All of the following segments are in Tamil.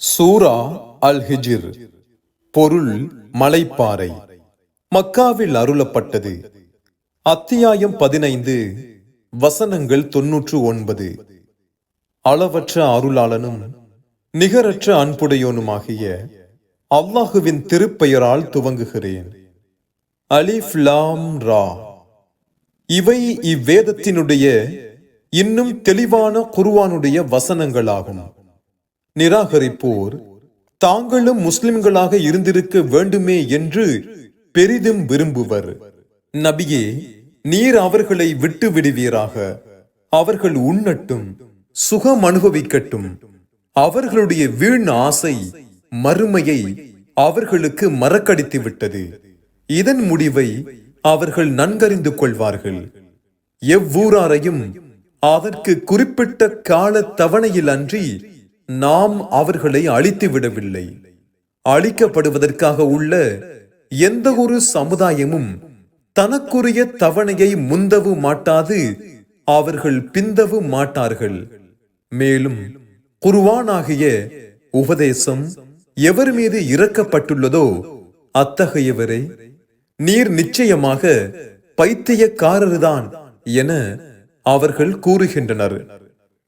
சூரா அல் ஹிஜிர் பொருள் மலைப்பாறை. மக்காவில் அருளப்பட்டது. அத்தியாயம் பதினைந்து வசனங்கள் தொன்னூற்று ஒன்பது. அளவற்ற அருளாளனும் நிகரற்ற அன்புடையோனுமாகிய அல்லாஹுவின் திருப்பெயரால் துவங்குகிறேன். அலிஃப் லாம் ரா. இவை இவ்வேதத்தினுடைய இன்னும் தெளிவான குருவானுடைய வசனங்களாகும். நிராகரிப்போர் தாங்களும் முஸ்லிம்களாக இருந்திருக்க வேண்டுமே என்று பெரிதும் விரும்புவர். நபியே நீர் அவர்களை விட்டு விடுவீராக. அவர்கள் உண்ணட்டும் சுகம் அனுபவிக்கட்டும். அவர்களுடைய வீண் ஆசை மறுமையை அவர்களுக்கு மறக்கடித்து விட்டது இதன் முடிவை அவர்கள் நன்கறிந்து கொள்வார்கள். எவ்வூராரையும் அதற்கு குறிப்பிட்ட கால தவணையில் அன்றி நாம் அவர்களை அழித்து விடவில்லை. அழிக்கப்படுவதற்காக உள்ள எந்த ஒரு சமுதாயமும் தனக்குரிய தவணையை முந்தவு மாட்டாது அவர்கள் பிந்தவு மாட்டார்கள். மேலும் குருவானாகிய உபதேசம் எவர் மீது இறக்கப்பட்டுள்ளதோ அத்தகையவரே நீர் நிச்சயமாக பைத்தியக்காரர்தான் என அவர்கள் கூறுகின்றனர்.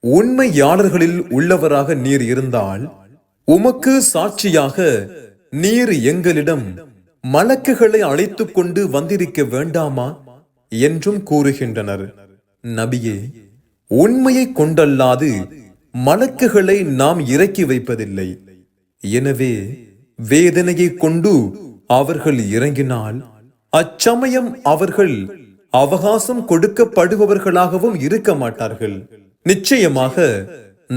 உண்மையாளர்களில் உள்ளவராக நீர் இருந்தால் உமக்கு சாட்சியாக நீர் எங்களிடம் மலக்குகளை அழைத்துக் கொண்டு வந்திருக்க வேண்டாமா? என்றும் கூறுகின்றனர். நபியே உண்மையை கொண்டல்லாது மலக்குகளை நாம் இறக்கி வைப்பதில்லை. எனவே வேதனையை கொண்டு அவர்கள் இறங்கினால் அச்சமயம் அவர்கள் அவகாசம் கொடுக்கப்படுபவர்களாகவும் இருக்க மாட்டார்கள். நிச்சயமாக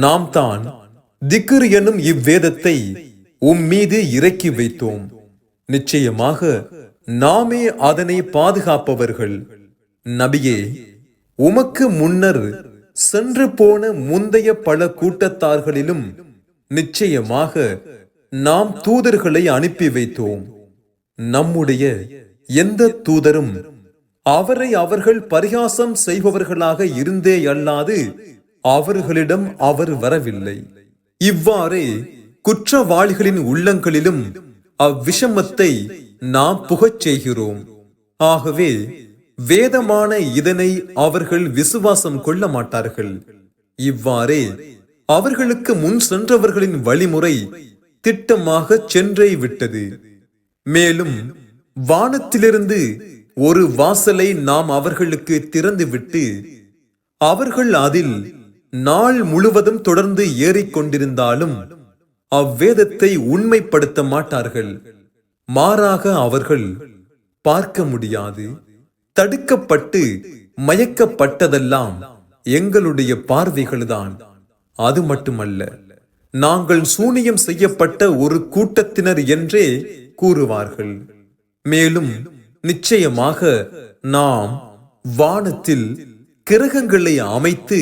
நாம் தான் திக்ர் எனும் இவ்வேதத்தை உம் மீது இறக்கி வைத்தோம். நிச்சயமாக நாமே அதனை பாதுகாப்பவர்கள். நபியே உமக்கு முன்னர் சென்று போன முந்தைய பல கூட்டத்தார்களிலும் நிச்சயமாக நாம் தூதர்களை அனுப்பி வைத்தோம். நம்முடைய எந்த தூதரும் அவரை அவர்கள் பரிகாசம் செய்பவர்களாக இருந்தே அல்லாது அவர்களிடம் அவர் வரவில்லை. இவ்வாறே குற்றவாளிகளின் உள்ளங்களிலும் அவ்விஷமத்தை நாம் புகச் செய்கிறோம். ஆகவே வேதமான இதனை அவர்கள் விசுவாசம் கொள்ள மாட்டார்கள். இவ்வாறே அவர்களுக்கு முன் சென்றவர்களின் வழிமுறை திட்டமாக சென்றே விட்டது. மேலும் வானத்திலிருந்து ஒரு வாசலை நாம் அவர்களுக்கு திறந்துவிட்டு அவர்கள் அதில் நாள் முழுவதும் தொடர்ந்து ஏறிக்கொண்டிருந்தாலும் அவ்வேதத்தை உண்மைப்படுத்த மாட்டார்கள். மாறாக அவர்கள் பார்க்க முடியாது தடுக்கப்பட்டு மயக்கப்பட்டதெல்லாம் எங்களுடைய பார்வைகள்தான். அது மட்டுமல்ல நாங்கள் சூனியம் செய்யப்பட்ட ஒரு கூட்டத்தினர் என்றே கூறுவார்கள். மேலும் நிச்சயமாக நாம் வானத்தில் கிரகங்களை அமைத்து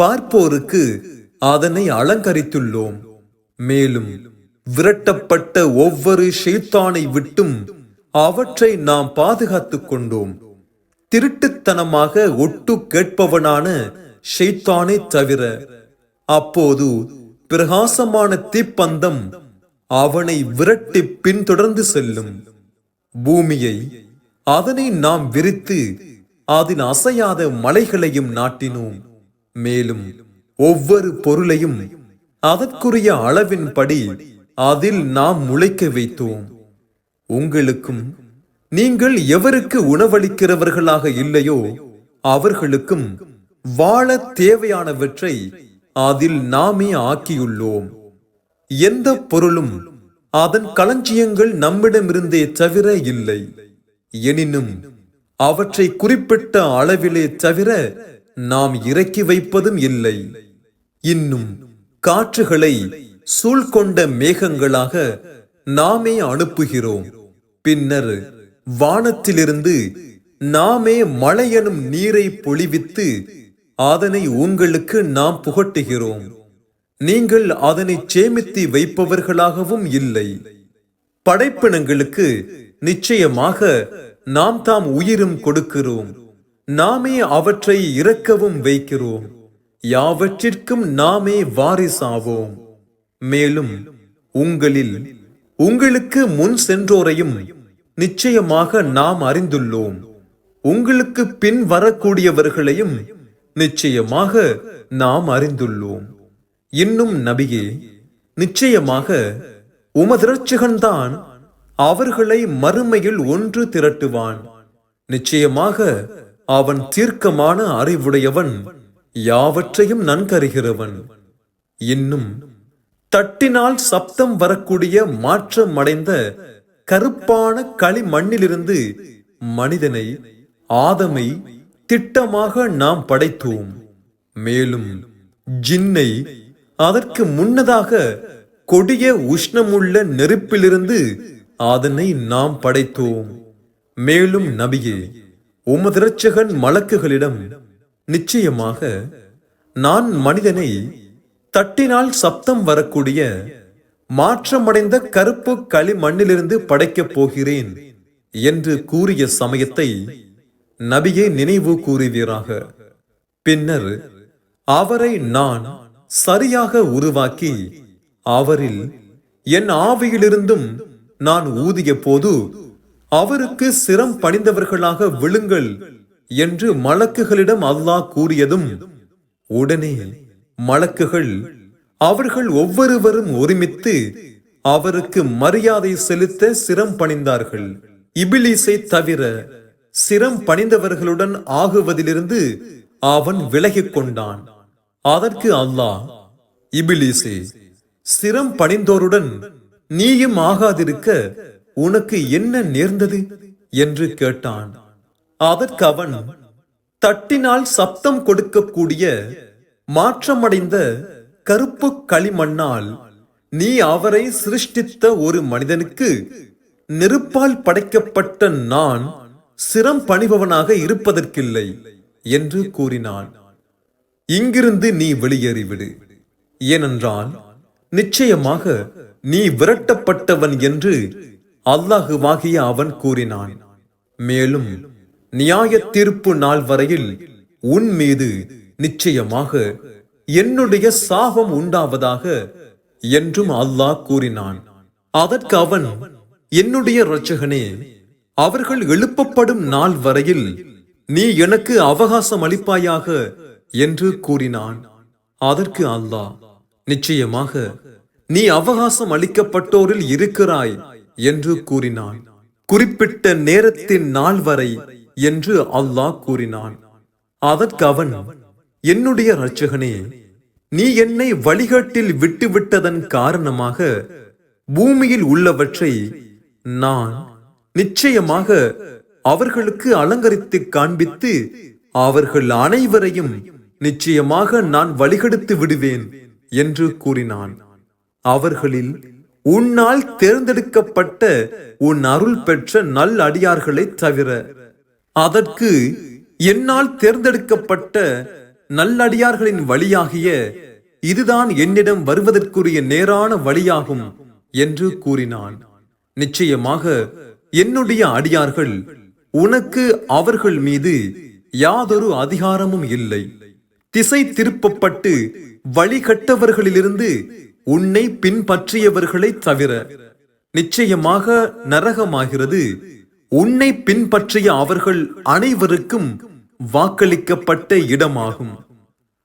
பார்ப்போருக்கு அதனை அலங்கரித்துள்ளோம். மேலும் விரட்டப்பட்ட ஒவ்வொரு ஷெய்தானை விட்டும் அவற்றை நாம் பாதுகாத்துக் கொண்டோம். திருட்டுத்தனமாக ஒட்டு கேட்பவனான ஷெய்தானை தவிர அப்போது பிரகாசமான தீப்பந்தம் அவனை விரட்டி பின்தொடர்ந்து செல்லும். பூமியை அதனை நாம் விரித்து அதில் அசையாத மலைகளையும் நாட்டினோம். மேலும் ஒவ்வொரு பொருளையும் அதற்குரிய அளவின்படி அதில் நாம் முளைக்க வைத்தோம். உங்களுக்கும் நீங்கள் எவருக்கு உணவளிக்கிறவர்களாக இல்லையோ அவர்களுக்கும் வாழ தேவையானவற்றை அதில் நாமே ஆக்கியுள்ளோம். எந்த பொருளும் அதன் களஞ்சியங்கள் நம்மிடமிருந்தே தவிர இல்லை. எனினும் அவற்றை குறிப்பிட்ட அளவிலே தவிர நாம் இறக்கி வைப்பதும் இல்லை. இன்னும் காற்றுகளை சூழ்கொண்ட மேகங்களாக நாமே அனுப்புகிறோம். பின்னர் வானத்திலிருந்து நாமே மழையனும் நீரை பொழிவித்து அதனை உங்களுக்கு நாம் புகட்டுகிறோம். நீங்கள் அதனை சேமித்து வைப்பவர்களாகவும் இல்லை. படைப்பினங்களுக்கு நிச்சயமாக நாம் தாம் உயிரும் கொடுக்கிறோம். நாமே அவற்றை இறக்கவும் வைக்கிறோம். யாவற்றிற்கும் நாமே வாரிசாவோம். மேலும் உங்களில் உங்களுக்கு முன் சென்றோரையும் நிச்சயமாக நாம் அறிந்துள்ளோம். உங்களுக்கு பின் வரக்கூடியவர்களையும் நிச்சயமாக நாம் அறிந்துள்ளோம். இன்னும் நபியே நிச்சயமாக உமதிரட்சகன்தான் அவர்களை மறுமையில் ஒன்று திரட்டுவான். நிச்சயமாக அவன் தீர்க்கமான அறிவுடையவன் யாவற்றையும் நன்கறிகிறவன். இன்னும் தட்டினால் சப்தம் வரக்கூடிய மாற்றம் அடைந்த கருப்பான களிமண்ணிலிருந்து மனிதனை ஆதமை திட்டமாக நாம் படைத்தோம். மேலும் ஜின்னை அதற்கு முன்னதாக கொடிய உஷ்ணமுள்ள நெருப்பிலிருந்து அதனை நாம் படைத்தோம். மேலும் நபியே உமது இரட்சகன் மலக்குகளிடம் நிச்சயமாக நான் மனிதனை தட்டினால் சப்தம் வரக்கூடிய மாற்றமடைந்த கருப்பு களிமண்ணிலிருந்து படைக்கப் போகிறேன் என்று கூறிய சமயத்தை நபியே நினைவு கூறுவீராக. பின்னர் அவரை நான் சரியாக உருவாக்கி அவரில் என் ஆவியிலிருந்தும் நான் ஊதிய போது அவருக்கு சிரம் பணிந்தவர்களாக விழுங்கள் என்று மலக்குகளிடம் அல்லாஹ் கூறியதும் உடனே மலக்குகள் அவர்கள் ஒவ்வொருவரும் ஒருமித்து அவருக்கு மரியாதை செலுத்த சிரம் பணிந்தார்கள். இபிலிசை தவிர சிரம் பணிந்தவர்களுடன் ஆகுவதிலிருந்து அவன் விலகிக் கொண்டான். அதற்கு அல்லாஹ் இபிலிசே சிரம் பணிந்தோருடன் நீயும் ஆகாதிருக்க உனக்கு என்ன நேர்ந்தது? என்று கேட்டான். அதற்கு அவன் தட்டினால் சப்தம் கொடுக்கக்கூடிய மாற்றமடைந்த கருப்பு களிமண்ணால் நீ அவரை சிருஷ்டித்த ஒரு மனிதனுக்கு நெருப்பால் படைக்கப்பட்ட நான் சிரம் பணிபவனாக இருப்பதற்கில்லை என்று கூறினான். இங்கிருந்து நீ வெளியேறிவிடு. ஏனென்றால் நிச்சயமாக நீ விரட்டப்பட்டவன் என்று அல்லாஹுவாகிய அவன் கூறினான் மேலும் நியாய தீர்ப்பு நாள் வரையில் உன் மீது நிச்சயமாக என்னுடைய சாபம் உண்டாவதாக என்றும் அல்லாஹ் கூறினான். அதற்கு அவன் என்னுடைய இரட்சகனே அவர்கள் எழுப்பப்படும் நாள் வரையில் நீ எனக்கு அவகாசம் அளிப்பாயாக என்று கூறினான். அதற்கு அல்லாஹ் நிச்சயமாக நீ அவகாசம் அளிக்கப்பட்டோரில் இருக்கிறாய். என்று கூறினான். குறிப்பிட்ட நேரத்தின் நாள் வரை என்று அல்லாஹ் கூறினான். அதற்கு அவன் என்னுடைய இரட்சகனே நீ என்னை வழிகாட்டில் விட்டுவிட்டதன் காரணமாக பூமியில் உள்ளவற்றை நான் நிச்சயமாக அவர்களுக்கு அலங்கரித்து காண்பித்து அவர்கள் அனைவரையும் நிச்சயமாக நான் வழிகெடுத்து விடுவேன் என்று கூறினான். அவர்களில் உன்னால் தேர்ந்தெடுக்கப்பட்ட உன் அருள் பெற்ற நல் அடியார்களை தவிர அதற்கு என்னால் தேர்ந்தெடுக்கப்பட்ட நல்லடியார்களின் வழியாகிய இதுதான் என்னிடம் வருவதற்குரிய நேரான வழியாகும் என்று கூறினான். நிச்சயமாக என்னுடைய அடியார்கள் உனக்கு அவர்கள் மீது யாதொரு அதிகாரமும் இல்லை. திசை திருப்பப்பட்டு வழிகட்டவர்களிலிருந்து உன்னை பின்பற்றியவர்களை தவிர நிச்சயமாக நரகமாகிறது. உன்னை பின்பற்றிய அவர்கள் அனைவருக்கும் வாக்களிக்கப்பட்ட இடமாகும்.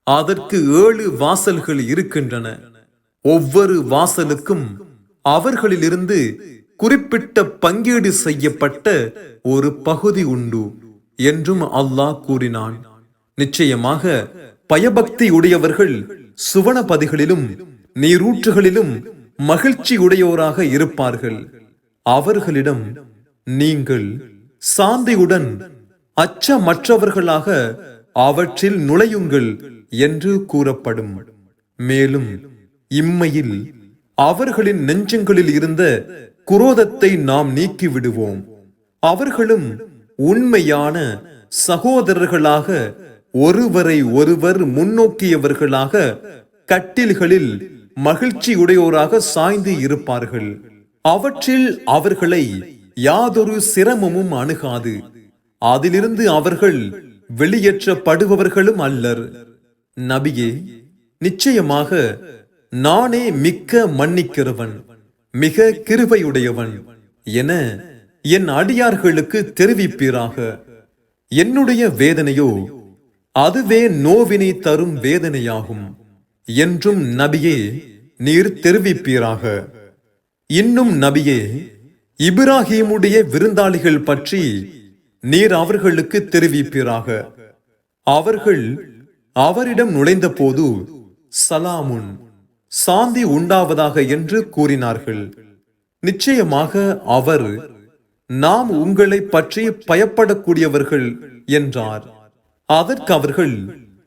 அதற்கு ஏழு வாசல்கள் இருக்கின்றன. ஒவ்வொரு வாசலுக்கும் அவர்களிலிருந்து குறிப்பிட்ட பங்கீடு செய்யப்பட்ட ஒரு பகுதி உண்டு என்றும் அல்லாஹ் கூறினான். நிச்சயமாக பயபக்தி உடையவர்கள் சுவனபதிகளிலும் நீரூற்றுகளிலும் மகிழ்ச்சி உடையோராக இருப்பார்கள். அவர்களிடம் நீங்கள் சாந்தியுடன் அச்சமற்றவர்களாக அவற்றில் நுழையுங்கள் என்று கூறப்படும். மேலும் இம்மையில் அவர்களின் நெஞ்சங்களில் இருந்த குரோதத்தை நாம் நீக்கி விடுவோம் அவர்களும் உண்மையான சகோதரர்களாக ஒருவரை ஒருவர் முன்னோக்கியவர்களாக கட்டில்களில் மகிழ்ச்சியுடையோராக சாய்ந்து இருப்பார்கள். அவற்றில் அவர்களை யாதொரு சிரமமும் அணுகாது. அதிலிருந்து அவர்கள் வெளியேற்றப்படுபவர்களும் அல்லர். நபியே நிச்சயமாக நானே மிக்க மன்னிக்கிறவன் மிக கிருபையுடையவன் என என் அடியார்களுக்கு தெரிவிப்பீராக. என்னுடைய வேதனையோ அதுவே நோவினை தரும் வேதனையாகும். என்றும் நபியே நீர் தெரிவிப்பீராக. இன்னும் நபியே இப்ராஹீமுடைய விருந்தாளிகள் பற்றி நீர் அவர்களுக்கு தெரிவிப்பீராக. அவர்கள் அவரிடம் நுழைந்தபோது சலாமுன் சாந்தி உண்டாவதாக என்று கூறினார்கள். நிச்சயமாக அவர் நாம் உங்களை பற்றி பயப்படக்கூடியவர்கள் என்றார். அதற்கு அவர்கள்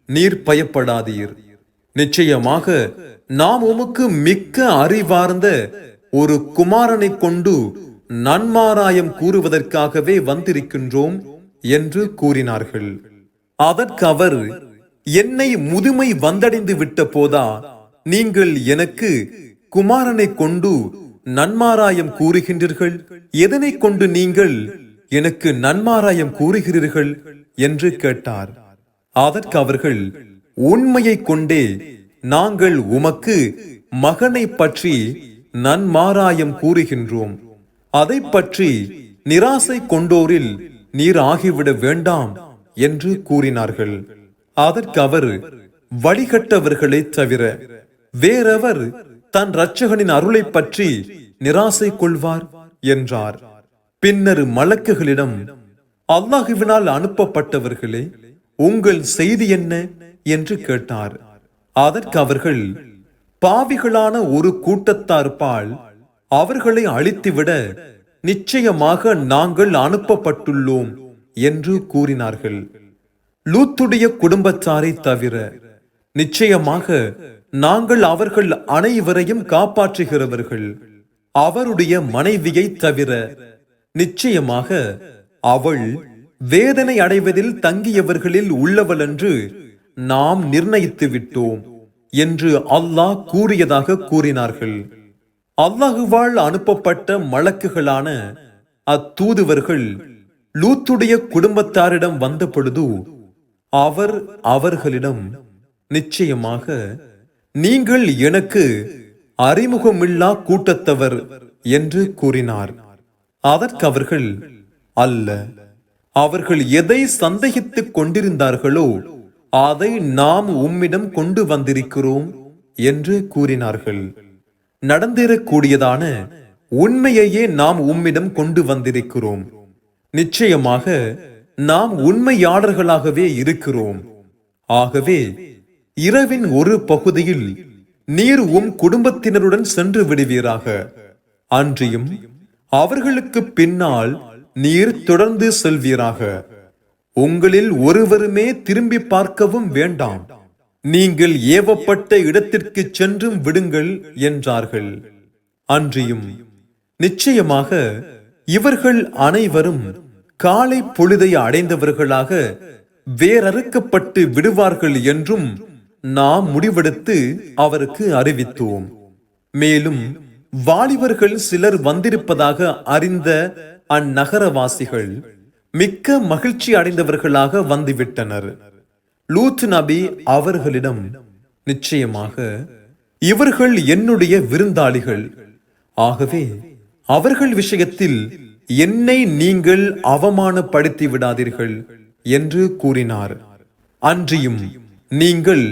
நீர் பயப்படாதீர். நிச்சயமாக நாம் உமக்கு மிக்க அறிவார்ந்த ஒரு குமாரனை கொண்டு நன்மாராயம் கூறுவதற்காகவே வந்திருக்கின்றோம் என்று கூறினார்கள். அதற்கு அவர் என்னை முதுமை வந்தடைந்து விட்ட போதா நீங்கள் எனக்கு குமாரனை கொண்டு நன்மாராயம் கூறுகின்றீர்கள்? எதனை கொண்டு நீங்கள் எனக்கு நன்மாராயம் கூறுகிறீர்கள்? என்று கேட்டார். அதற்கு அவர்கள் உண்மையை கொண்டே நாங்கள் உமக்கு மகனை பற்றி நன்மாராயம் கூறுகின்றோம். அதை பற்றி நிராசை கொண்டோரில் நீர் ஆகிவிட வேண்டாம் என்று கூறினார்கள். அதற்கு அவர் வழிகட்டவர்களை தவிர வேறெவர் தன் இரட்சகனின் அருளை பற்றி நிராசை கொள்வார் என்றார். பின்னர் மலக்குகளிடம் அல்லாஹுவினால் அனுப்பப்பட்டவர்களே உங்கள் செய்தி என்ன? என்று கேட்டார். அதற்கு அவர்கள் பாவிகளான ஒரு கூட்டத்தார்பால் அவர்களை அழித்துவிட நிச்சயமாக நாங்கள் அனுப்பப்பட்டுள்ளோம் என்று கூறினார்கள். லூத்துடைய குடும்பத்தாரை தவிர நிச்சயமாக நாங்கள் அவர்கள் அனைவரையும் காப்பாற்றுகிறவர்கள் அவருடைய மனைவியை தவிர நிச்சயமாக அவள் வேதனை அடைவதில் தங்கியவர்களில் உள்ளவள் என்று நாம் நிர்ணயித்து விட்டோம் என்று அல்லாஹ் கூறியதாக கூறினார்கள். அல்லாஹுவால் அனுப்பப்பட்ட மலக்குகளான அத்தூதுவர்கள் லூத்துடைய குடும்பத்தாரிடம் வந்த பொழுது அவர் அவர்களிடம் நிச்சயமாக நீங்கள் எனக்கு அறிமுகமில்லா கூட்டத்தவர் என்று கூறினார். அதற்கு அவர்கள் அல்ல அவர்கள் எதை சந்தேகித்துக் கொண்டிருந்தார்களோ அதை நாம் உம்மிடம் கொண்டு வந்திருக்கிறோம் என்று கூறினார்கள். நடந்திருக்கூடியதான உண்மையையே நாம் உம்மிடம் கொண்டு வந்திருக்கிறோம். நிச்சயமாக நாம் உண்மையாளர்களாகவே இருக்கிறோம். ஆகவே இரவின் ஒரு பகுதியில் நீர் உம் குடும்பத்தினருடன் சென்று விடுவீராக. அன்றியும் அவர்களுக்கு பின்னால் நீர் தொடர்ந்து செல்வீராக. உங்களில் ஒருவருமே திரும்பி பார்க்கவும் வேண்டாம். நீங்கள் ஏவப்பட்ட இடத்திற்கு சென்றும் விடுங்கள் என்றார்கள். அன்றியும் நிச்சயமாக இவர்கள் அனைவரும் காலை பொழுதை அடைந்தவர்களாக வேறறுக்கப்பட்டு விடுவார்கள் என்றும் நாம் முடிவெடுத்து அவருக்கு அறிவித்தோம். மேலும் வாலிபர்கள் சிலர் வந்திருப்பதாக அறிந்த அந்நகரவாசிகள் மிக்க மகிழ்ச்சி அடைந்தவர்களாக வந்துவிட்டனர். லூத் நபி அவர்களிடம் நிச்சயமாக இவர்கள் என்னுடைய விருந்தாளிகள். ஆகவே அவர்கள் விஷயத்தில் என்னை நீங்கள் அவமானப்படுத்தி விடாதீர்கள் என்று கூறினார். அன்றியும் நீங்கள்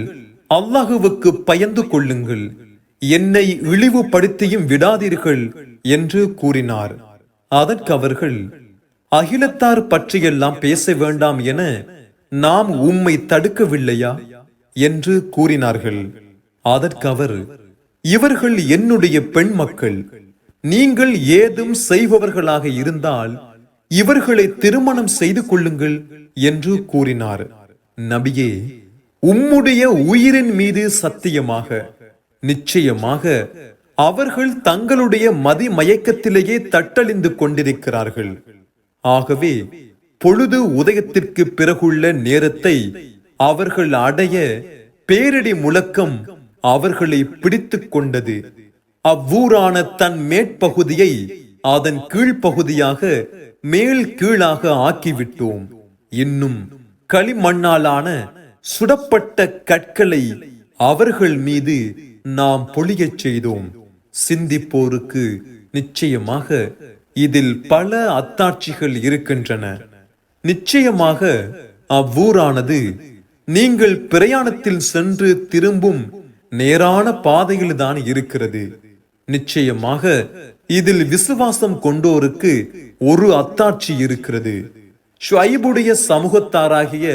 அல்லாஹுவுக்கு பயந்து கொள்ளுங்கள். என்னை இழிவுபடுத்தியும் விடாதீர்கள் என்று கூறினார். அதற்கு அவர்கள் அகிலத்தார் பற்றியெல்லாம் பேச வேண்டாம் என நாம் உம்மை தடுக்கவில்லையா? என்று கூறினார்கள். அதற்கு அவர் இவர்கள் என்னுடைய பெண் மக்கள் நீங்கள் ஏதும் செய்பவர்களாக இருந்தால் இவர்களை திருமணம் செய்து கொள்ளுங்கள் என்று கூறினார். நபியே உம்முடைய உயிரின் மீது சத்தியமாக நிச்சயமாக அவர்கள் தங்களுடைய மதி மயக்கத்திலேயே தட்டழிந்து கொண்டிருக்கிறார்கள். ஆகவே பொழுது உதயத்திற்கு பிறகுள்ள நேரத்தை அவர்கள் அடைய பேரிடி முழக்கம் அவர்களை பிடித்துக் கொண்டது. அவ்வூரான தன் மேற்பகுதியை அதன் கீழ்ப்பகுதியாக மேல் கீழாக ஆக்கிவிட்டோம். இன்னும் களிமண்ணாலான சுடப்பட்ட கற்களை அவர்கள் மீது நாம் பொழியச் செய்தோம். சிந்திப்போருக்கு நிச்சயமாக இதில் பல அத்தாட்சிகள் இருக்கின்றன. நிச்சயமாக அவ்வூரானது நீங்கள் பிரயாணத்தில் சென்று திரும்பும் நேரான பாதையில்தான் இருக்கிறது. நிச்சயமாக இதில் விசுவாசம் கொண்டோருக்கு ஒரு அத்தாட்சி இருக்கிறது. ஷுவைபுடைய சமூகத்தாராகிய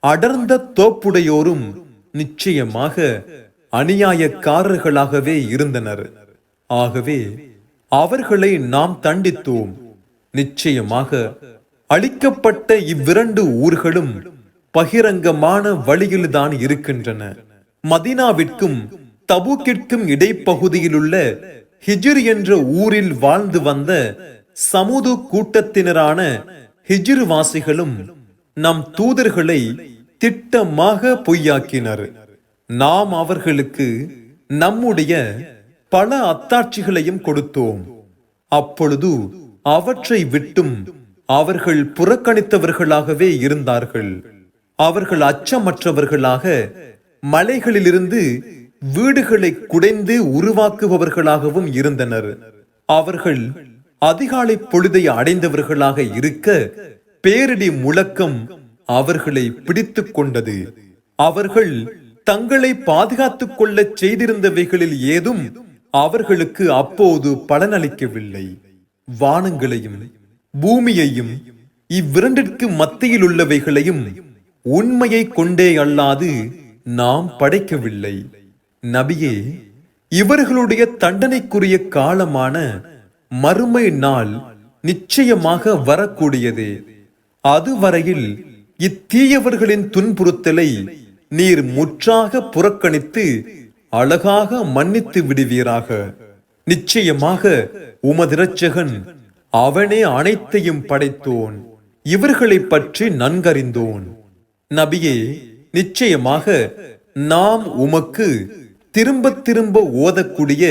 அடர்ந்த தோப்புடையோரும் நிச்சயமாக அநியாயக்காரர்களாகவே இருந்தனர். ஆகவே அவர்களை நாம் தண்டித்தோம். நிச்சயமாக அளிக்கப்பட்ட இவ்விரண்டு ஊர்களும் பகிரங்கமான வழியில்தான் இருக்கின்றன. மதினாவிற்கும் தபுக்கிற்கும் இடைப்பகுதியிலுள்ள ஹிஜிர் என்ற ஊரில் வாழ்ந்து வந்த சமுது கூட்டத்தினரான ஹிஜிர் வாசிகளும் நம் தூதர்களை திட்டமாக பொய்யாக்கினர். நாம் அவர்களுக்கு நம்முடைய பல அத்தாட்சிகளையும் கொடுத்தோம். அப்பொழுது அவற்றை விட்டும் அவர்கள் புறக்கணித்தவர்களாகவே இருந்தார்கள். அவர்கள் அச்சமற்றவர்களாக மலைகளிலிருந்து வீடுகளை குடைந்து உருவாக்குபவர்களாகவும் இருந்தனர். அவர்கள் அதிகாலை பொழுதை அடைந்தவர்களாக இருக்க பேரிடி முழக்கம் அவர்களை பிடித்துக் கொண்டது. அவர்கள் தங்களை பாதுகாத்துக் கொள்ள செய்திருந்தவைகளில் ஏதும் அவர்களுக்கு அப்போது பலனளிக்கவில்லை. வானங்களையும் பூமியையும் இவ்விரண்டிற்கு மத்தியில் உள்ளவைகளையும் உண்மையை கொண்டே அல்லாது நாம் படைக்கவில்லை. நபியே இவர்களுடைய தண்டனைக்குரிய காலமான மறுமை நாள் நிச்சயமாக வரக்கூடியதே. அதுவரையில் இத்தீயவர்களின் துன்புறுத்தலை நீர் முற்றாக புறக்கணித்து அழகாக மன்னித்து விடுவீராக. நிச்சயமாக உமது இரட்சகன் அவனே அனைத்தையும் படைத்தோன். இவர்களை பற்றி நன்கறிந்தோன். நபியே நிச்சயமாக நாம் உமக்கு திரும்ப திரும்ப ஓதக்கூடிய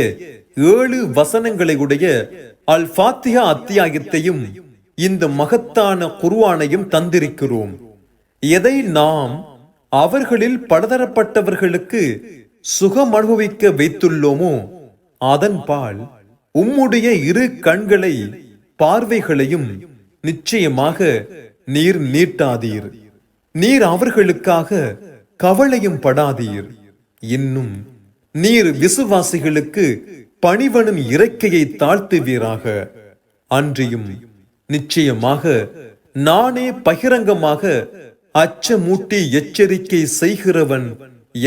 ஏழு வசனங்களை உடைய அல் ஃபாத்திஹா அத்தியாயத்தையும் இந்த மகத்தான குருவானையும் தந்திருக்கிறோம். எதை நாம் அவர்களில் பலதரப்பட்டவர்களுக்கு சுகம் அனுபவிக்க வைத்துள்ளோமோ? அதன்பால் உம்முடைய இரு கண்களை பார்வைகளையும் நிச்சயமாக நீர் நீட்டாதீர். நீர் அவர்களுக்காக கவலையும் படாதீர். இன்னும் நீர் விசுவாசிகளுக்கு பணிவனும் இறக்கையை தாழ்த்துவீராக. அன்றியும் நிச்சயமாக நானே பகிரங்கமாக அச்சமூட்டி எச்சரிக்கை செய்கிறவன்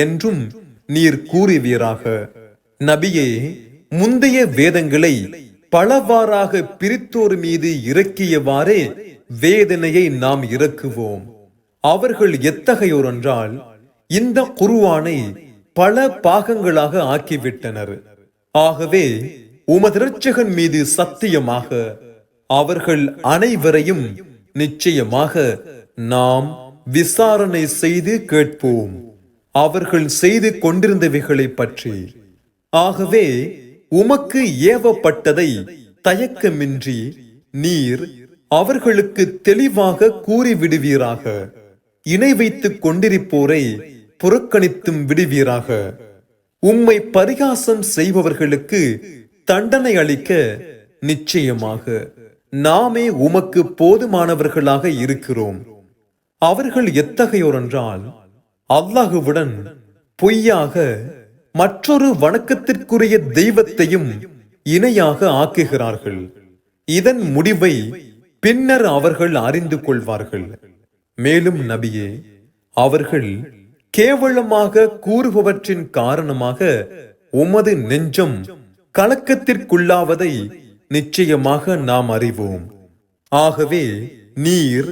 என்றும் நீர் கூறுவீராக. நபியே முந்தைய வேதங்களை பலவாறாக பிரித்தோர் மீது இறக்கியவாறே வேதனையை நாம் இறக்குவோம். அவர்கள் எத்தகையோர் என்றால் இந்த குருவானை பல பாகங்களாக ஆக்கிவிட்டனர். ஆகவே உமதிரட்சகன் மீது சத்தியமாக அவர்கள் அனைவரையும் நிச்சயமாக நாம் விசாரணை செய்து கேட்போம். அவர்கள் செய்து கொண்டிருந்தவைகளை பற்றி. ஆகவே உமக்கு ஏவப்பட்டதை தயக்கமின்றி நீர் அவர்களுக்கு தெளிவாக கூறிவிடுவீராக. இணை வைத்துக் கொண்டிருப்போரை புறக்கணித்தும் விடுவீராக. உம்மை பரிகாசம் செய்பவர்களுக்கு தண்டனை அளிக்க நிச்சயமாக. நாமே உமக்கு போதுமானவர்களாக இருக்கிறோம். அவர்கள் எத்தகையோர் என்றால் அல்லாஹுவுடன் பொய்யாக மற்றொரு வணக்கத்திற்குரிய தெய்வத்தையும் இணையாக ஆக்குகிறார்கள். இதன் முடிவை பின்னர் அவர்கள் அறிந்து கொள்வார்கள். மேலும் நபியே அவர்கள் கேவலமாக கூறுபவற்றின் காரணமாக உமது நெஞ்சம் கலக்கத்திற்குள்ளாவதை நிச்சயமாக நாம் அறிவோம். ஆகவே நீர்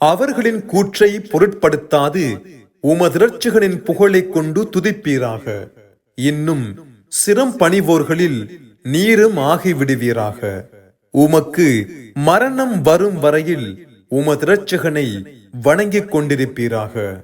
அவர்களின் கூற்றை பொருட்படுத்தாது உமது இரட்சகனின் புகழை கொண்டு துதிப்பீராக. இன்னும் சிரம் பணிவோர்களில் நீரும் ஆகிவிடுவீராக. உமக்கு மரணம் வரும் வரையில் உமது இரட்சகனை வணங்கிக் கொண்டிருப்பீராக.